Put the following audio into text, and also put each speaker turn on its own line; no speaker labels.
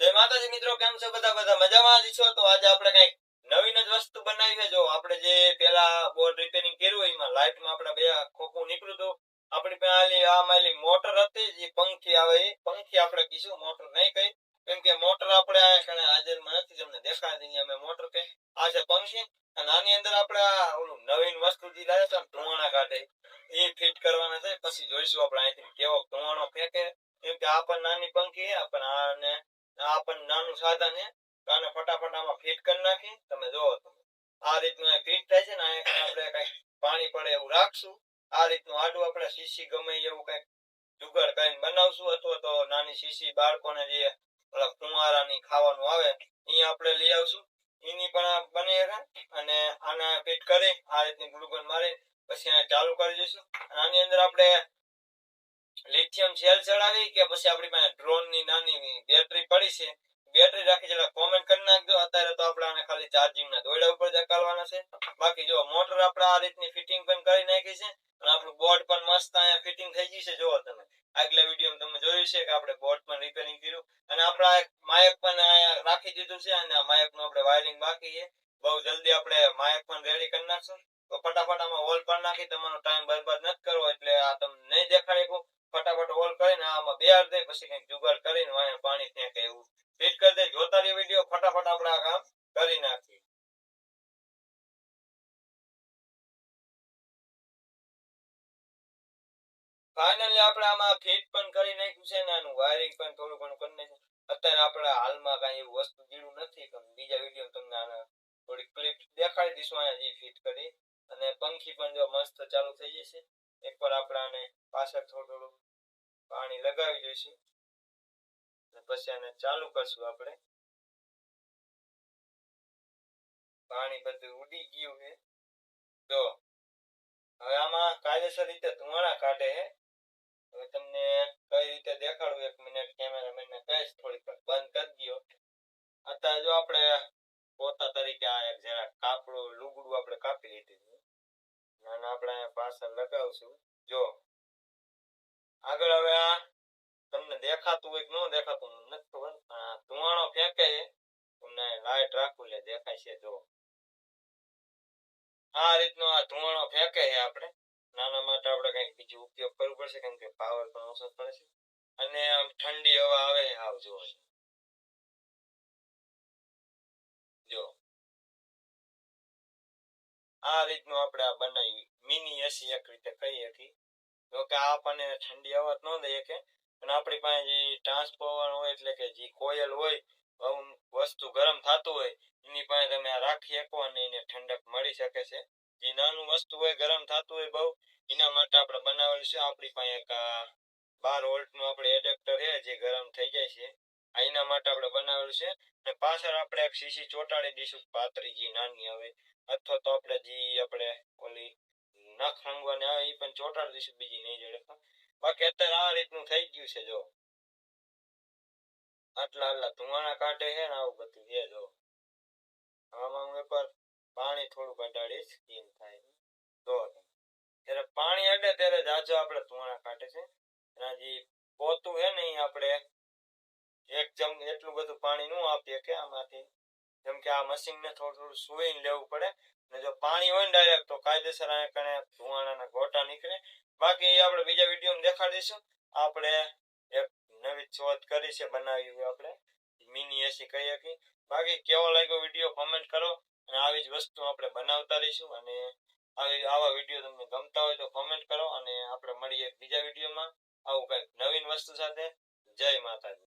જય માતાજી મિત્રો, કેમ છો બધા? બધા મજામાં જ છો? તો આજે આપણે કંઈક નવીન જ વસ્તુ બનાવી છે. જો આપણે જે પેલા બોર્ડ રિપેરિંગ કર્યું એમાં લાઇટમાં આપણે બે ખોખું નીકળ્યું હતું. આપણી પાસે આલી આ મોટર હતી, જે પંખી આવે એ પંખી આપણે કહીશું મોટર નહીં કહી કેમ કે મોટર આપણે હાજરમાં નથી તમને દેખાડી દઈએ અમે મોટર કઈ આ છે પંખી. અને આની અંદર આપણે ઓલું નવીન વસ્તુ જે લાવ્યા છે ધુવાણા કાઢે. એ ફિટ કરવાના છે. પછી જોઈશું આપણે અહીંથી કેવો ધુવાણો ફેંકે. કેમ કે આ પણ નાની પંખી છે, પણ આને આ નાનું સાધન છે. તો આને ફટાફટ આમાં ફિટ કરી નાખી. તમે જોવો તમે. આ રીતનું ફિટ થાય છે ને આપણે કંઈક પાણી પડે એવું રાખશું. આ રીતનું આડું આપણે શીશી ગમે એવું કંઈક જુગાડ કરીને બનાવશું. અથવા તો નાની શીશી બાળકોને જે, ઓલા કુંવારાની ખાવાનું આવે એ આપણે લઈ આવશું. એની પણ બને અને આને ફિટ કરી, આ રીતની ગ્લુકોન મારી પછી ચાલુ કરી દઈશું. આની અંદર આપણે લિથિયમ સેલ ચડાવી કે પછી આપણી પાસે ડ્રોનની નાની બેટરી પડી છે. બેટરી રાખી જરા કોમેન્ટ કરી નાખજો. અત્યારે તો આપણે ખાલી ચાર્જિંગ ના દોયડા ઉપર જ છે. બાકી જો મોટર આપણે આ રીતની ફિટિંગ પણ કરી નાખી છે અને આપણું બોર્ડ પણ મસ્ત અહીંયા ફિટિંગ થઈ ગઈ છે. જોવો તમે, આગલા વીડિયો તમે જોયું છે કે આપણે બોર્ડ પણ રિપેરિંગ કર્યું અને આપણે માયક પણ અહીંયા રાખી દીધું છે અને માયકનું આપણે વાયરિંગ બાકી છે. બહુ જલ્દી આપણે માયક પણ રેડી કરી નાખશું. તો ફટાફટ આમાં હોલ પણ નાખી. તમારો ટાઈમ બરબાદ નથી કરવો એટલે આ તમને નહીં દેખાડી ફટાફટ ઓલ કરીને આમાં બે દે પછી કંઈક જુગાડ કરીને વાયા પાણી ફેંકે એવું ફિટ કરી દે. જોતા રહી વીડિયો ફટાફટ આપણે આ કામ કરી નાખીએ. ફાઇનલી આપણે આમાં ફિટ પણ કરી નાખ્યું છે ને આનું વાયરિંગ પણ થોડું ઘણું કરી નાખ્યું અત્યારે આપણે હાલમાં કાંઈ એવું વસ્તુ જીણું નથી, પણ બીજા વીડિયો તમને આના થોડીક ક્લિપ દેખાડી દઈશું અહીંયા જે ફિટ કરી. અને પંખી પણ જો મસ્ત ચાલુ થઈ જશે. એકવાર આપણે આને પાછળ થોડું થોડું પાણી લગાવી દઈશું. પછી આને ચાલુ કરશું આપણે. પાણી બધું ઉડી ગયું છે. જો, હવે આમાં કાયદેસર રીતે ધુમાડા કાઢે છે. હવે તમને કઈ રીતે દેખાડવું એક મિનિટ કેમેરામેન ને કહીશ થોડીક બંધ કરી દો અત્યારે જો આપણે પોતા તરીકે આ એક જરા કાપડું લુગડું આપણે કાપી લીધું અને આપણે અહીંયા પાછળ લગાવશું. જો આગળ હવે આ તમને દેખાતું હોય કે ન દેખાતું નથી ખબર. ધુવાણો ફેંકે તમને લાઈટ રાખવું લે દેખાય છે જો આ રીતનો આ ધુવાણો ફેંકે છે આપણે. નાના માટે આપણે કંઈક બીજું ઉપયોગ કરવો પડશે, કેમ કે પાવર પણ ઓછો પડે છે. અને આમ ઠંડી હવા આવે આવ જો જો આ રીતનું આપણે આ બનાવી મિની એસી એક રીતે કહી શકીએ જો કે આપણને ઠંડી હવા ન દઈએ કે. પણ આપણી પાસે જે ટ્રાન્સફોર્મર હોય એટલે કે જે કોયલ હોય વસ્તુ ગરમ થતું હોય, એની પાસે તમે રાખી શકો અને એને ઠંડક મળી શકે છે. જે નાનું વસ્તુ હોય, ગરમ થતું હોય બહુ, એના માટે આપણે બનાવેલું છે. આપણી પાસે એક બાર વોલ્ટનું આપણે એડેપ્ટર છે, જે ગરમ થઈ જાય છે. આ એના માટે આપણે બનાવેલું છે. અને પાછળ આપણે એક શીશી ચોંટાડી દઈશું પાતરી જે નાની આવે અથવા તો આપણે જે આપણે ઓલી નખ રંગવાની આવે એ પણ ચોંટાડી દઈશું બીજી નહીં જડે. બાકી અત્યારે આ રીતનું થઈ ગયું છે, જો. આટલા આટલા ધુમાડા કાઢે છે ને આવું બધું છે, જો. આમાં હું એકવાર પાણી થોડું કઢાડીશ કેમ થાય. જો. તમે. જ્યારે પાણી અડે ત્યારે જાજો આપણે ધુવાણા કાઢે છે. એના જે પોતું છે ને આપણે એક ચમ એટલું બધું પાણી નું આપીએ કે આમાંથી. જેમ કે આ મશીનને થોડું થોડું સુઈને લેવું પડે. અને જો પાણી હોય ને ડાયરેક્ટ તો કાયદેસર અહીંયા કણે ધુવાણાના ગોટા નીકળે. બાકી આપણે બીજા વિડીયોમાં દેખાડીશું આપણે એક નવી શોધ કરી છે, બનાવી હોય આપણે. મિની એસી કહી શકીએ. બાકી કેવો લાગ્યો વીડિયો કોમેન્ટ કરો. અને આવી જ વસ્તુ આપણે બનાવતા રહીશું. અને આવી, આવા વીડિયો તમને ગમતા હોય તો કોમેન્ટ કરો. અને આપણે મળીએ બીજા વિડીયોમાં. આવું કંઈક નવીન વસ્તુ સાથે. જય માતાજી.